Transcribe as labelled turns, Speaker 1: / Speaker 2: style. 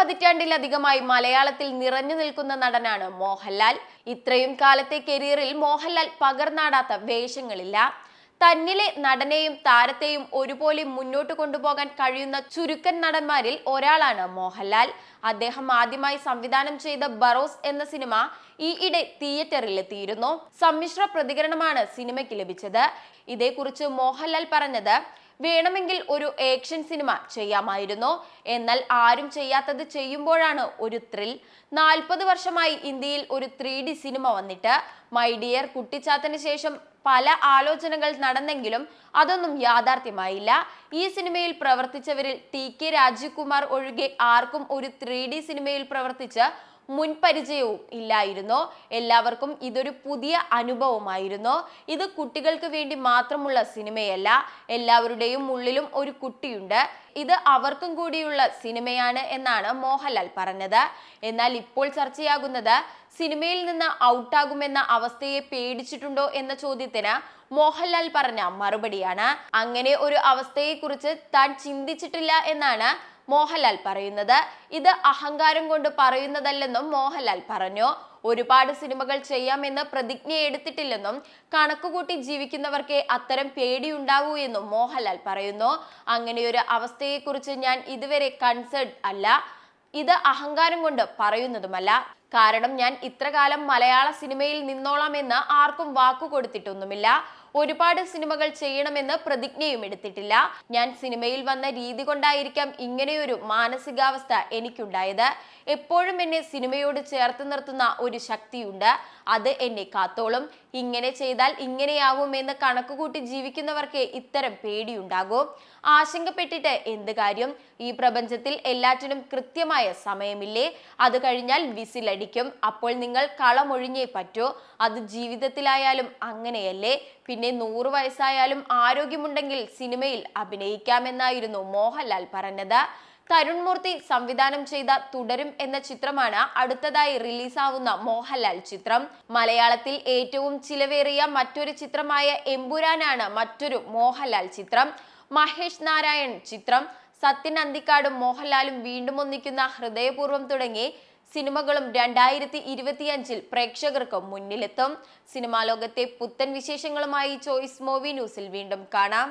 Speaker 1: പതിറ്റാണ്ടിലധികമായി മലയാളത്തിൽ നിറഞ്ഞു നിൽക്കുന്ന നടനാണ് മോഹൻലാൽ. ഇത്രയും കാലത്തെ കരിയറിൽ മോഹൻലാൽ പകർന്നാടാത്ത വേഷങ്ങളില്ല. തന്നിലെ നടനെയും താരത്തെയും ഒരുപോലെ മുന്നോട്ട് കൊണ്ടുപോകാൻ കഴിയുന്ന ചുരുക്കൻ നടന്മാരിൽ ഒരാളാണ് മോഹൻലാൽ. അദ്ദേഹം ആദ്യമായി സംവിധാനം ചെയ്ത ബറോസ് എന്ന സിനിമ ഈയിടെ തിയേറ്ററിൽ തിയേറ്ററിലെത്തിയിരുന്നു. സമ്മിശ്ര പ്രതികരണമാണ് സിനിമയ്ക്ക് ലഭിച്ചത്. ഇതേക്കുറിച്ച് മോഹൻലാൽ പറഞ്ഞത് വേണമെങ്കിൽ ഒരു ആക്ഷൻ സിനിമ ചെയ്യാമായിരുന്നു. എന്നാൽ ആരും ചെയ്യാത്തത് ചെയ്യുമ്പോഴാണ് ഒരു ത്രിൽ നാൽപ്പത് വർഷമായി ഇന്ത്യയിൽ ഒരു ത്രീ ഡി സിനിമ വന്നിട്ട്. മൈ ഡിയർ കുട്ടിച്ചാത്തന് ശേഷം പല ആലോചനകൾ നടന്നെങ്കിലും അതൊന്നും യാഥാർത്ഥ്യമായില്ല. ഈ സിനിമയിൽ പ്രവർത്തിച്ചവരിൽ ടി കെ രാജീവ്കുമാർ ഒഴികെ ആർക്കും ഒരു ത്രീ ഡി സിനിമയിൽ പ്രവർത്തിച്ച് മുൻപരിചയവും ഇല്ലായിരുന്നു. എല്ലാവർക്കും ഇതൊരു പുതിയ അനുഭവമായിരുന്നു. ഇത് കുട്ടികൾക്ക് വേണ്ടി മാത്രമുള്ള സിനിമയല്ല. എല്ലാവരുടെയും ഉള്ളിലും ഒരു കുട്ടിയുണ്ട്. ഇത് അവർക്കും കൂടിയുള്ള സിനിമയാണ് എന്നാണ് മോഹൻലാൽ പറഞ്ഞത്. എന്നാൽ ഇപ്പോൾ ചർച്ചയാകുന്നത് സിനിമയിൽ നിന്ന് ഔട്ടാകുമെന്ന അവസ്ഥയെ പേടിച്ചിട്ടുണ്ടോ എന്ന ചോദ്യത്തിന് മോഹൻലാൽ പറഞ്ഞ മറുപടിയാണ്. അങ്ങനെ ഒരു അവസ്ഥയെക്കുറിച്ച് താൻ ചിന്തിച്ചിട്ടില്ല എന്നാണ് മോഹൻലാൽ പറയുന്നത്. ഇത് അഹങ്കാരം കൊണ്ട് പറയുന്നതല്ലെന്നും മോഹൻലാൽ പറഞ്ഞു. ഒരുപാട് സിനിമകൾ ചെയ്യാമെന്ന് പ്രതിജ്ഞ എടുത്തിട്ടില്ലെന്നും കണക്കുകൂട്ടി ജീവിക്കുന്നവർക്ക് അത്തരം പേടിയുണ്ടാവൂ എന്നും മോഹൻലാൽ പറയുന്നു. അങ്ങനെയൊരു അവസ്ഥയെക്കുറിച്ച് ഞാൻ ഇതുവരെ കൺസേൺ അല്ല. ഇത് അഹങ്കാരം കൊണ്ട് പറയുന്നതുമല്ല. കാരണം ഞാൻ ഇത്രകാലം മലയാള സിനിമയിൽ നിന്നോളാം എന്ന് ആർക്കും വാക്കു കൊടുത്തിട്ടൊന്നുമില്ല ഒരുപാട് സിനിമകൾ ചെയ്യണമെന്ന് പ്രതിജ്ഞയും എടുത്തിട്ടില്ല. ഞാൻ സിനിമയിൽ വന്ന രീതി കൊണ്ടായിരിക്കാം ഇങ്ങനെയൊരു മാനസികാവസ്ഥ എനിക്കുണ്ടായത്. എപ്പോഴും എന്നെ സിനിമയോട് ചേർത്ത് നിർത്തുന്ന ഒരു ശക്തിയുണ്ട്. അത് എന്നെ കാത്തോളും. ഇങ്ങനെ ചെയ്താൽ ഇങ്ങനെയാവും എന്ന് കണക്കുകൂട്ടി ജീവിക്കുന്നവർക്ക് ഇത്തരം പേടിയുണ്ടാകും. ആശങ്കപ്പെട്ടിട്ട് എന്ത് കാര്യം? ഈ പ്രപഞ്ചത്തിൽ എല്ലാറ്റിനും കൃത്യമായ സമയമില്ലേ? അത് കഴിഞ്ഞാൽ വിസിലടിക്കും. അപ്പോൾ നിങ്ങൾ കളമൊഴിഞ്ഞേ പറ്റൂ. അത് ജീവിതത്തിലായാലും അങ്ങനെയല്ലേ? പിന്നെ നൂറ് വയസ്സായാലും ആരോഗ്യമുണ്ടെങ്കിൽ സിനിമയിൽ അഭിനയിക്കാമെന്നായിരുന്നു മോഹൻലാൽ പറഞ്ഞത്. തരുൺമൂർത്തി സംവിധാനം ചെയ്ത തുടരും എന്ന ചിത്രമാണ് അടുത്തതായി റിലീസാവുന്ന മോഹൻലാൽ ചിത്രം. മലയാളത്തിൽ ഏറ്റവും ചിലവേറിയ മറ്റൊരു ചിത്രമായ എമ്പുരാനാണ് മറ്റൊരു മോഹൻലാൽ ചിത്രം. മഹേഷ് നാരായൺ ചിത്രം. സത്യൻ അന്തിക്കാടും മോഹൻലാലും വീണ്ടും ഒന്നിക്കുന്ന ഹൃദയപൂർവം തുടങ്ങി സിനിമകളും രണ്ടായിരത്തി ഇരുപത്തിയഞ്ചിൽ പ്രേക്ഷകർക്ക് മുന്നിലെത്തും. സിനിമാ ലോകത്തെ പുത്തൻ വിശേഷങ്ങളുമായി ചോയ്സ് മൂവി ന്യൂസിൽ വീണ്ടും കാണാം.